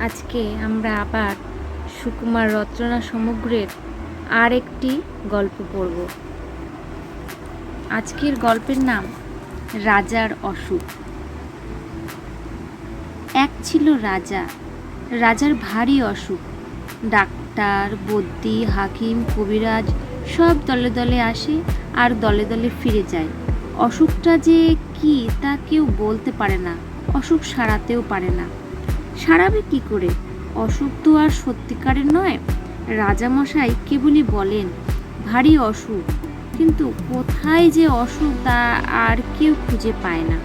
আজকে আমরা আবার সুকুমার রচনা সমগ্রের আর একটি গল্প পড়ব। আজকের গল্পের নাম রাজার অসুখ। এক ছিল রাজা। রাজার ভারী অসুখ। ডাক্তার বদ্যি হাকিম, কবিরাজ সব দলে দলে আসে আর দলে দলে ফিরে যায়। অসুখটা যে কি তা কেউ বলতে পারে না। অসুখ সারাতেও পারে না। সারাবে কি করে? অসুখ তো আর সত্যিকারের নয়। রাজামশাই কেবলই বলেন, ভারী অসুখ। কিন্তু কোথায় যে অসুখ তা আর কেউ খুঁজে পায় না।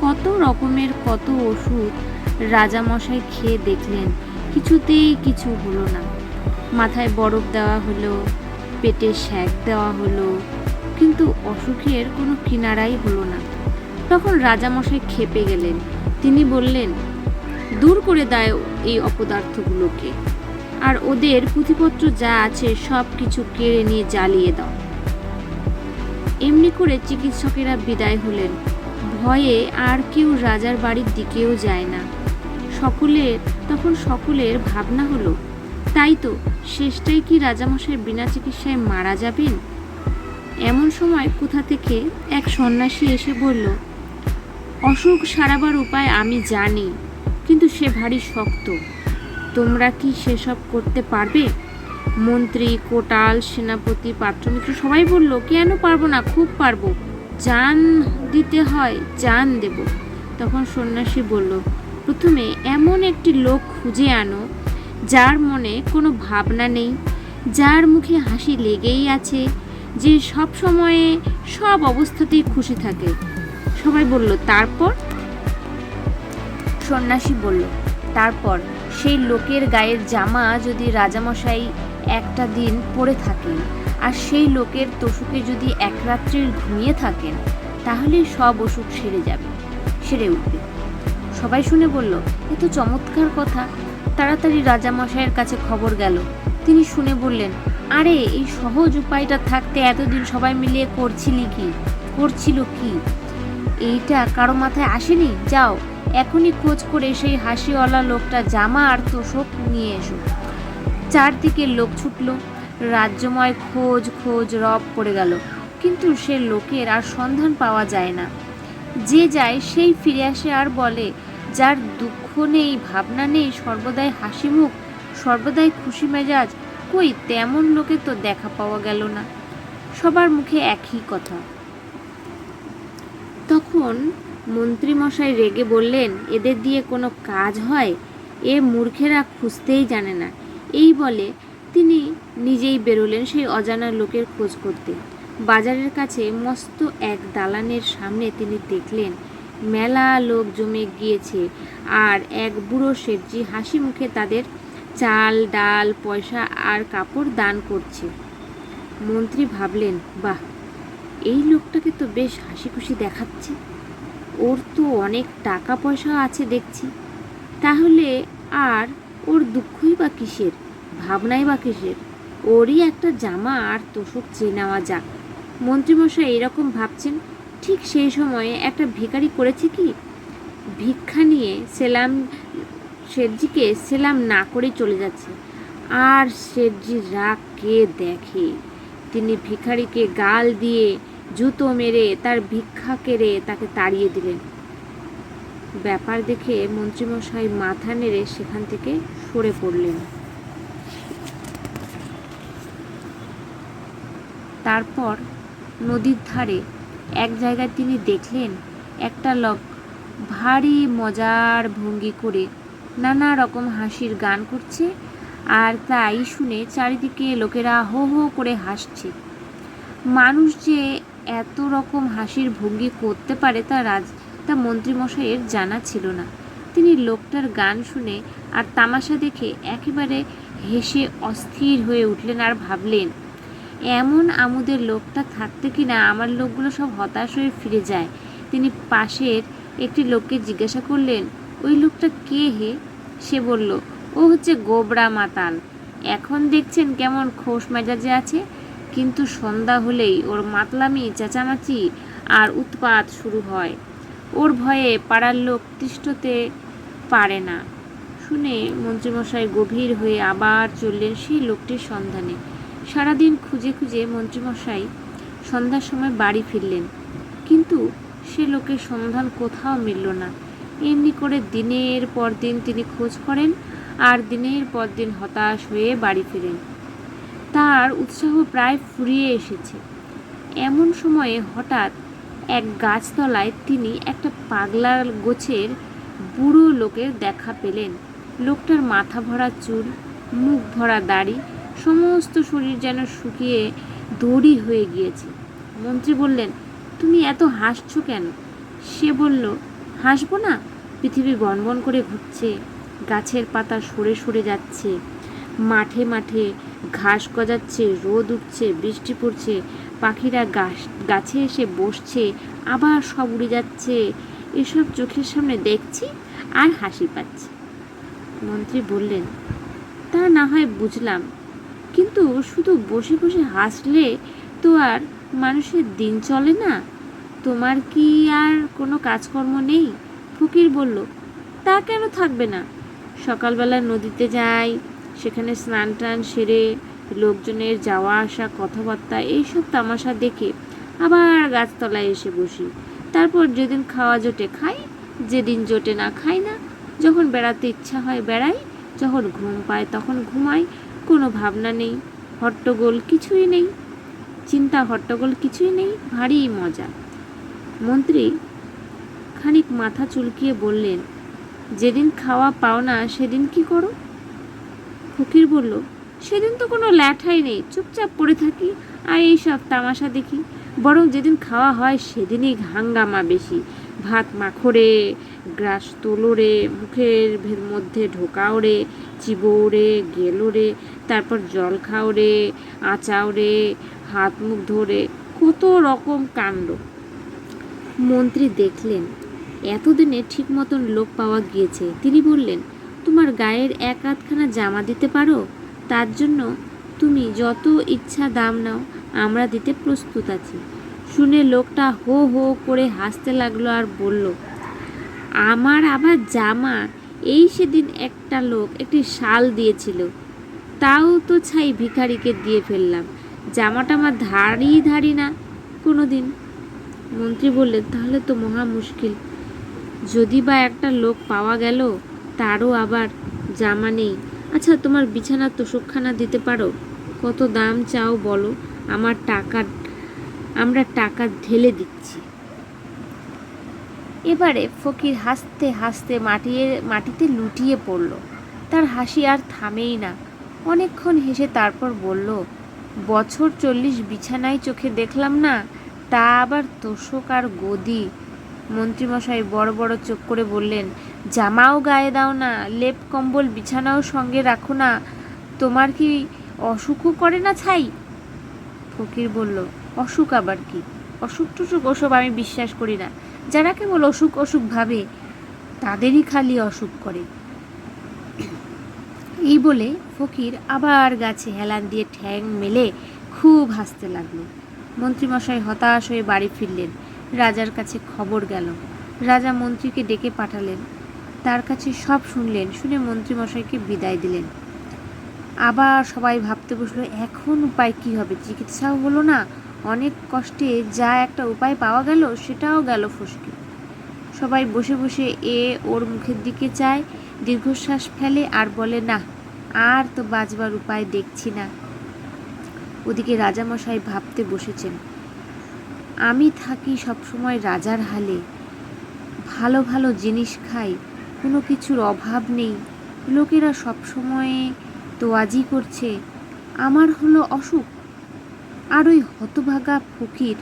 কত রকমের কত ওষুধ রাজামশাই খেয়ে দেখলেন, কিছুতেই কিছু হলো না। মাথায় বরফ দেওয়া হলো, পেটে শ্যাক দেওয়া হলো, কিন্তু অসুখের কোনো কিনারাই হলো না। তখন রাজামশাই খেপে গেলেন। তিনি বললেন দূর করে দেয় এই অপদার্থগুলোকে। আর ওদের পুঁথিপত্র যা আছে সব কিছু কেড়ে নিয়ে জ্বালিয়ে দাও। এমনি করে চিকিৎসকেরা বিদায় হলেন। ভয়ে আর কেউ রাজার বাড়ির দিকেও যায় না। সকলের তখন সকলের ভাবনা হলো, তাই তো শেষটাই কি রাজামশাই বিনা চিকিৎসায় মারা যাবেন? এমন সময় কোথা থেকে এক সন্ন্যাসী এসে বলল, অসুখ সারাবার উপায় আমি জানি। কিন্তু সে ভারী শক্ত। তোমরা কি সেসব করতে পারবে? মন্ত্রী, কোটাল, সেনাপতি পাত্রমিত্র সবাই বলল, কেন পারব না? খুব পারব। জান দিতে হয়, জান দেব। তখন সন্ন্যাসী বলল, প্রথমে এমন একটি লোক খুঁজে আনো, যার মনে কোনো ভাবনা নেই, যার মুখে হাসি লেগেই আছে, যে সব সময়ে সব অবস্থাতেই খুশি থাকে। সবাই বলল, তারপর? সন্ন্যাসী বলল, তারপর সেই লোকের গায়ের জামা যদি রাজামশাই একটা দিন পরে থাকেন, আর সেই লোকের তসুকে যদি এক রাত্রির ঘুমিয়ে থাকেন তাহলে সব অসুখ সেরে যাবে, সেরে উঠবে। সবাই শুনে বলল, এ তো চমৎকার কথা। তাড়াতাড়ি রাজামশাইয়ের কাছে খবর গেল। তিনি শুনে বললেন, আরে, এই সহজ উপায়টা থাকতে এতদিন সবাই মিলিয়ে করছিলি কি? করছিল কি? এইটা কারও মাথায় আসেনি? যাও। এখনই খোঁজ করে সেই হাসিওয়ালা লোকটা জামা আর তোষক নিয়ে এসো। চারদিকে লোক ছুটল, রাজ্যময় খোঁজ খোঁজ রব পড়ে গেল, কিন্তু সে লোকের আর সন্ধান পাওয়া যায় না। যে যায় সেই ফিরে আসে আর বলে, যার দুঃখ নেই, ভাবনা নেই, সর্বদাই হাসি মুখ সর্বদাই খুশি মেজাজ, কই তেমন লোকে তো দেখা পাওয়া গেল না? সবার মুখে একই কথা। তখন মন্ত্রীমশাই রেগে বললেন, এদের দিয়ে কোনো কাজ হয়? এ মূর্খেরা খুঁজতেই জানে না। এই বলে তিনি নিজেই বেরোলেন সেই অজানা লোকের খোঁজ করতে। বাজারের কাছে মস্ত এক দালানের সামনে তিনি দেখলেন, মেলা লোক জমে গিয়েছে আর এক বুড়ো শেঠজি হাসি মুখে তাদের চাল, ডাল, পয়সা আর কাপড় দান করছে। মন্ত্রী ভাবলেন, বাহ এই লোকটাকে তো বেশ হাসি খুশি দেখাচ্ছে। ওর তো অনেক টাকা পয়সা আছে দেখছি। তাহলে আর ওর দুঃখই বা কিসের? ভাবনাই বা কিসের? ওরই একটা জামা আর তোষক চেয়ে নেওয়া যাক। মন্ত্রীমশাই এরকম ভাবছেন, ঠিক সেই সময়ে একটা ভিখারি করেছে কি? ভিক্ষা নিয়ে সেলাম শেঠজিকে সেলাম না করেই চলে যাচ্ছে। আর শেঠজি রাগ কে দেখে? তিনি ভিখারিকে গাল দিয়ে জুতো মেরে তার ভিক্ষা কেড়ে তাকে তাড়িয়ে দিলেন। ব্যাপার দেখে মন্ত্রীমশাই মাথা নেড়ে সেখান থেকে সরে পড়লেন। তারপর নদীর ধারে এক জায়গায় তিনি দেখলেন একটা লোক ভারী মজার ভঙ্গি করে নানা রকম হাসির গান করছে আর তাই শুনে চারিদিকে লোকেরা হো হো করে হাসছে। মানুষ যে এত রকম হাসির ভঙ্গি করতে পারে তা রাজ তা মন্ত্রীমশাইয়ের জানা ছিল না। তিনি লোকটার গান শুনে আর তামাশা দেখে একেবারে হেসে অস্থির হয়ে উঠলেন আর ভাবলেন, এমন আমুদের লোকটা থাকতে কিনা আমার লোকগুলো সব হতাশ হয়ে ফিরে যায়? তিনি পাশের একটি লোককে জিজ্ঞাসা করলেন, ওই লোকটা কে হে? সে বলল, ও হচ্ছে গোবরা মাতাল। এখন দেখছেন কেমন খোশ মেজাজে আছে কিন্তু সন্ধ্যা হলেই ওর মাতলামি, চেঁচামাচি আর উৎপাত শুরু হয়। ওর ভয়ে পাড়ার লোক তিষ্ঠতে পারে না। শুনে মন্ত্রীমশাই গভীর হয়ে আবার চললেন সেই লোকটির সন্ধানে। সারাদিন খুঁজে খুঁজে মন্ত্রীমশাই সন্ধ্যার সময় বাড়ি ফিরলেন। কিন্তু সে লোকের সন্ধান কোথাও মিলল না। এমনি করে দিনের পর দিন তিনি খোঁজ করেন আর দিনের পর দিন হতাশ হয়ে বাড়ি ফিরেন। তার উৎসাহ প্রায় ফুরিয়ে এসেছে। এমন সময়ে হঠাৎ এক গাছতলায় তিনি একটা পাগলা গোছের বুড়ো লোকের দেখা পেলেন। লোকটার মাথা ভরা চুল, মুখ ভরা দাড়ি, সমস্ত শরীর যেন শুকিয়ে দড়ি হয়ে গিয়েছে। মন্ত্রী বললেন, তুমি এত হাসছো কেন? সে বলল, হাসবো না, পৃথিবী বনবন করে ঘুরছে, গাছের পাতা সরে সরে যাচ্ছে। মাঠে মাঠে ঘাস গজাচ্ছে, রোদ উঠছে, বৃষ্টি পড়ছে, পাখিরা গাছ, গাছে এসে বসছে, আবার সব উড়ে যাচ্ছে। এসব চোখের সামনে দেখছি আর হাসি পাচ্ছে। মন্ত্রী বললেন, তা না হয় বুঝলাম, কিন্তু শুধু বসে বসে হাসলে তো আর মানুষের দিন চলে না। তোমার কি আর কোনো কাজকর্ম নেই? ফকির বলল, তা কেন থাকবে না? সকালবেলা নদীতে যাই সেখানে স্নান টান সেরে লোকজনের যাওয়া আসা কথাবার্তা, এইসব তামাশা দেখে আবার গাছতলায় এসে বসি। তারপর যেদিন খাওয়া জোটে খাই, যেদিন জোটে না খাই না। যখন বেড়াতে ইচ্ছা হয় বেড়াই, যখন ঘুম পায় তখন ঘুমাই, কোনো ভাবনা নেই, হট্টগোল কিছুই নেই। চিন্তা, হট্টগোল কিছুই নেই, ভারী মজা। মন্ত্রী খানিক মাথা চুলকিয়ে বললেন, যেদিন খাওয়া পাও না সেদিন কি করো? ফকির বলল, সেদিন তো কোনো ল্যাঠাই নেই, চুপচাপ পড়ে থাকি আর এইসব তামাশা দেখি। বরং যেদিন খাওয়া হয় সেদিনই হাঙ্গামা বেশি। ভাত মাখরে, গ্রাস তোলো রে মুখের মধ্যে ঢোকাও রে, চিবো রে, গেলো রে, তারপর জল খাও রে, আচাও রে, হাত মুখ ধরে, কত রকম কাণ্ড। মন্ত্রী দেখলেন, এতদিনে ঠিক মতন লোক পাওয়া গিয়েছে। তিনি বললেন তোমার গায়ের এক আধখানা জামা দিতে পারো? তার জন্য তুমি যত ইচ্ছা দাম নাও, আমরা দিতে প্রস্তুত আছি। শুনে লোকটা হো হো করে হাসতে লাগল আর বলল, আমার আবার জামা? এই সেদিন একটা লোক একটি শাল দিয়েছিল। তাও তো ছাই ভিখারিকে দিয়ে ফেললাম। জামাটা আমার ধারি ধারি না কোনো দিন মন্ত্রী বললেন, তাহলে তো মহা মুশকিল। যদি বা একটা লোক পাওয়া গেল তারও আবার জামা নেই। আচ্ছা তোমার বিছানার তোষকখানা দিতে পারো? কত দাম চাও বলো? আমার টাকা, আমরা টাকা ঢেলে দিচ্ছি। এবারে ফকির হাসতে হাসতে মাটিয়ে, মাটিতে লুটিয়ে পড়ল। তার হাসি আর থামেই না। অনেকক্ষণ হেসে তারপর বলল, বছর চল্লিশ বিছানায় চোখে দেখলাম না? তা আবার তোষক আর গদি। মন্ত্রীমশাই বড় বড় চোখ করে বললেন জামাও গায়ে দাও না, লেপ কম্বল বিছানাও সঙ্গে রাখো না। তোমার কি অসুখও করে না ছাই? ফকির বলল, অসুখ আবার কি? অসুখ টসুখ, ওসব আমি বিশ্বাস করি না। যারা কেবল অসুখ অসুখ ভাবে, তাদেরই খালি অসুখ করে। এই বলে ফকির আবার গাছে হেলান দিয়ে ঠ্যাং মেলে খুব হাসতে লাগল। মন্ত্রীমশাই হতাশ হয়ে বাড়ি ফিরলেন। রাজার কাছে খবর গেল। রাজা মন্ত্রীকে ডেকে পাঠালেন। তার কাছে সব শুনলেন, শুনে মন্ত্রীমশাইকে বিদায় দিলেন। আবার সবাই ভাবতে বসল, এখন উপায় কি হবে? চিকিৎসাও হলো না, অনেক কষ্টে যা একটা উপায় পাওয়া গেল, সেটাও গেল ফসকে। সবাই বসে বসে এ ওর মুখের দিকে চায়, দীর্ঘশ্বাস ফেলে আর বলে, না, আর তো বাঁচবার উপায় দেখছি না। ওদিকে রাজামশাই ভাবতে বসেছেন, আমি থাকি সবসময় রাজার হালে, ভালো ভালো জিনিস খাই কোনো কিছুর অভাব নেই। লোকেরা সবসময়ে তোয়াজি করছে। আমার হলো অসুখ। আর ওই হতভাগা ফকির,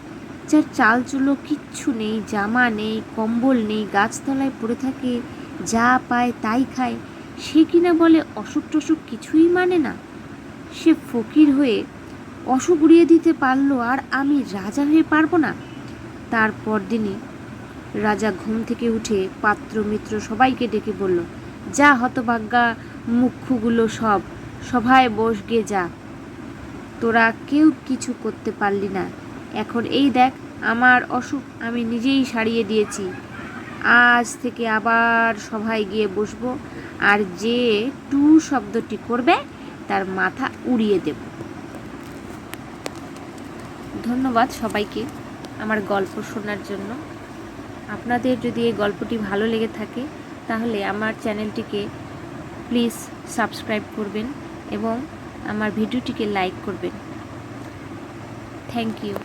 যার চাল চুলো কিচ্ছু নেই, জামা নেই, কম্বল নেই, গাছতলায় পড়ে থাকে, যা পায় তাই খায়, সে কিনা বলে অসুখ টসুখ কিছুই মানে না। সে ফকির হয়ে অসুখ উড়িয়ে দিতে পারল আর আমি রাজা হয়ে পারব না। তারপর দিনই রাজা ঘুম থেকে উঠে পাত্র মিত্র সবাইকে ডেকে বলল, যা হতভাগ্যা, মুখ্যগুলো সব, সভায় বস গে যা। তোরা কেউ কিছু করতে পারলি না। এখন এই দেখ, আমার অসুখ আমি নিজেই সারিয়ে দিয়েছি। আজ থেকে আবার সভায় গিয়ে বসবো, আর যে টু শব্দটি করবে, তার মাথা উড়িয়ে দেব। ধন্যবাদ সবাইকে আমার গল্প শোনার জন্য। আপনাদের যদি এই গল্পটি ভালো লেগে থাকে, তাহলে আমার চ্যানেলটিকে প্লিজ সাবস্ক্রাইব করবেন এবং আমার ভিডিওটিকে লাইক করবেন। Thank you.